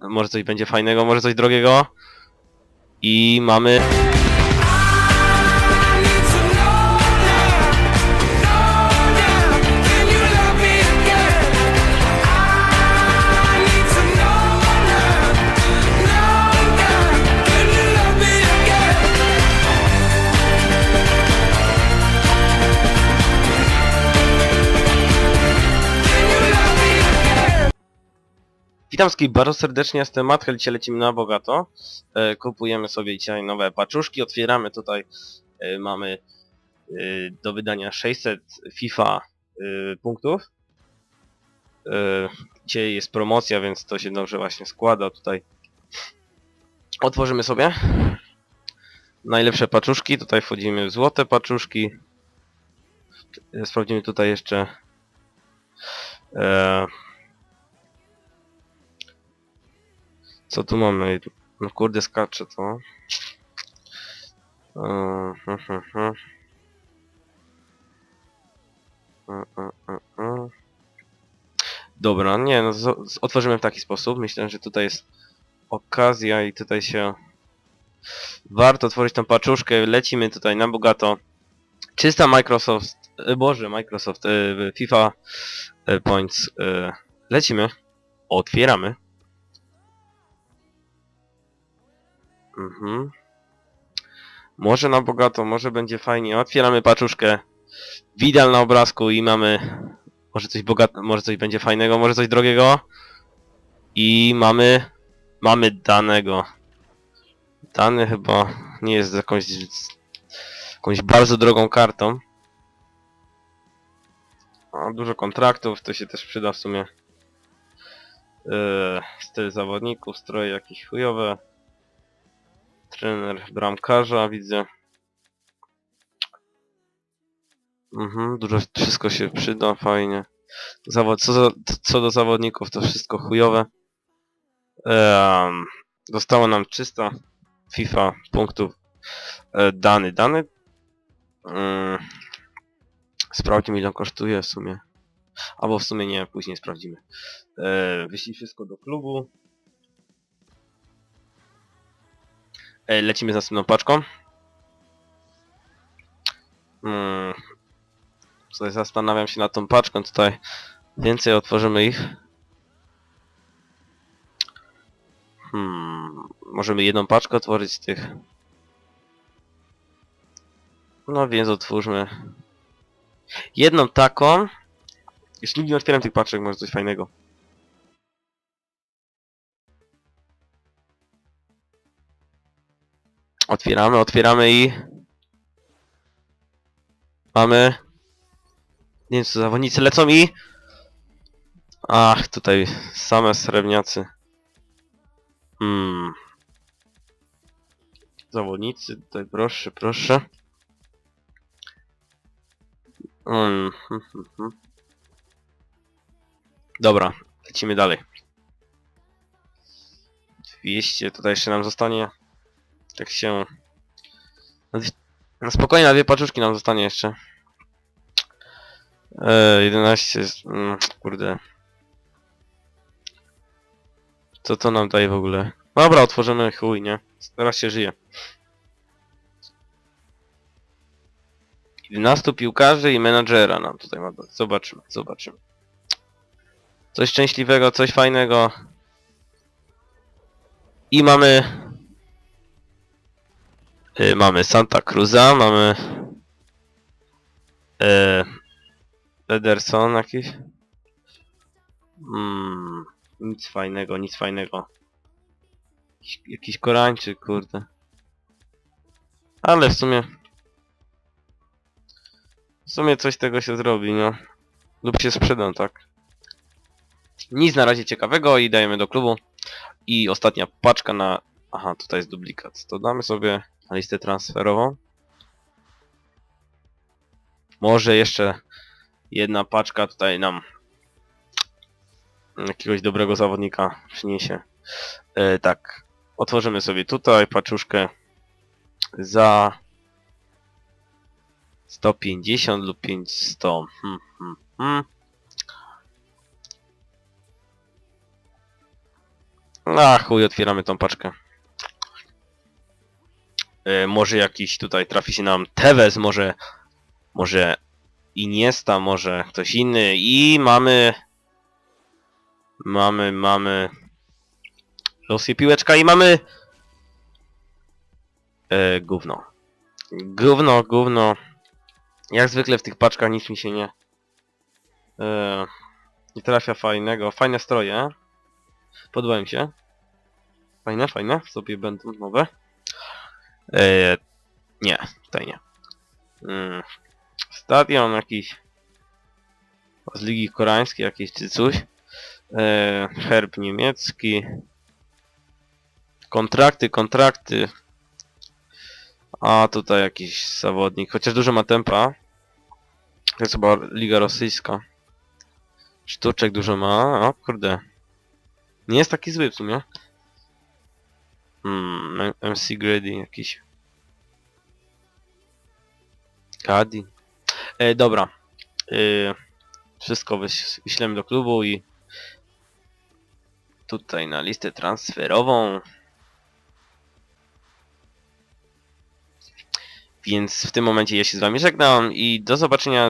może coś będzie fajnego, może coś drogiego. I mamy... Witam wszystkich bardzo serdecznie, jestem Matchel, dzisiaj lecimy na bogato. E, kupujemy sobie dzisiaj nowe paczuszki, otwieramy tutaj, e, mamy e, do wydania 600 FIFA e, punktów. E, dzisiaj jest promocja, więc to się dobrze właśnie składa tutaj. Otworzymy sobie najlepsze paczuszki, tutaj wchodzimy w złote paczuszki. E, Sprawdzimy tutaj jeszcze e, Co tu mamy? No kurde skacze to. Eee, hm, hm, hm. E, e, e, e. Dobra, nie no otworzymy w taki sposób. Myślę, że tutaj jest okazja i tutaj się warto otworzyć tą paczuszkę. Lecimy tutaj na bogato. Czysta Microsoft, e, Boże, Microsoft, e, FIFA e, Points. e, Lecimy. Otwieramy. Mhm. Może na bogato, może będzie fajnie. Otwieramy paczuszkę. Widal na obrazku i mamy... Może coś bogato, może coś będzie fajnego, może coś drogiego. I mamy... Mamy danego. Dany chyba nie jest jakąś... Jakąś bardzo drogą kartą. Dużo kontraktów, to się też przyda w sumie. Yy, styl zawodników, stroje jakieś chujowe. Trener bramkarza, widzę. Mhm, dużo, wszystko się przyda, fajnie. Zawod, co, za, co do zawodników, to wszystko chujowe. Um, zostało nam 300 FIFA punktów e, dany. Dany. Mm, sprawdźmy ile on kosztuje w sumie. Albo w sumie nie, później sprawdzimy. E, wyślij wszystko do klubu. Lecimy z następną paczką. Hmm. Tutaj zastanawiam się nad tą paczką. Tutaj więcej otworzymy ich. Hmm. Możemy jedną paczkę otworzyć z tych. No więc otwórzmy. Jedną taką. Już nigdy nie otwieram tych paczek, może coś fajnego. Otwieramy, otwieramy i... Mamy... Nie wiem co zawodnicy lecą i... Ach, tutaj same srebrniacy. Hmm. Zawodnicy, tutaj proszę, proszę. Hmm. hmm, hmm, hmm. Dobra, lecimy dalej. 200 tutaj jeszcze nam zostanie. Tak się... dwie- No spokojnie, na dwie paczuszki nam zostanie jeszcze. E, 11 jest... Mm, kurde. Co to nam daje w ogóle? Dobra, otworzymy chuj, nie? Teraz się żyje. 11 piłkarzy i menadżera nam tutaj ma. Zobaczymy, zobaczymy. Coś szczęśliwego, coś fajnego. I mamy Y, mamy Santa Cruza, mamy y, Ederson jakiś. Mm, nic fajnego, nic fajnego. Jakiś, jakiś kurde. Ale w sumie... W sumie coś tego się zrobi, no. Lub się sprzedam, tak. Nic na razie ciekawego i dajemy do klubu. I ostatnia paczka na... Aha, tutaj jest duplikat. To damy sobie na listę transferową. Może jeszcze jedna paczka tutaj nam jakiegoś dobrego zawodnika przyniesie. E, tak, otworzymy sobie tutaj paczuszkę za 150 lub 500. Hmm, hmm, hmm. A chuj, otwieramy tą paczkę. E, może jakiś tutaj trafi się nam Tevez, może... Może Iniesta, może ktoś inny i mamy... Mamy, mamy... Losy piłeczka i mamy... E, gówno. Gówno, gówno. Jak zwykle w tych paczkach nic mi się nie... E, nie trafia fajnego. Fajne stroje. Podoba mi się. Fajne, fajne. Sobie będą nowe. E, nie, tutaj nie. Mm, stadion jakiś z Ligi Koreańskiej jakiś czy coś. E, herb niemiecki. Kontrakty, kontrakty. A tutaj jakiś zawodnik, chociaż dużo ma tempa. To jest chyba Liga Rosyjska. Sztuczek dużo ma, o kurde. Nie jest taki zły w sumie. Hmm, MC Grady jakiś. Kadi. E, dobra. E, wszystko wyś- wyślemy do klubu i tutaj na listę transferową. Więc w tym momencie ja się z wami żegnam i do zobaczenia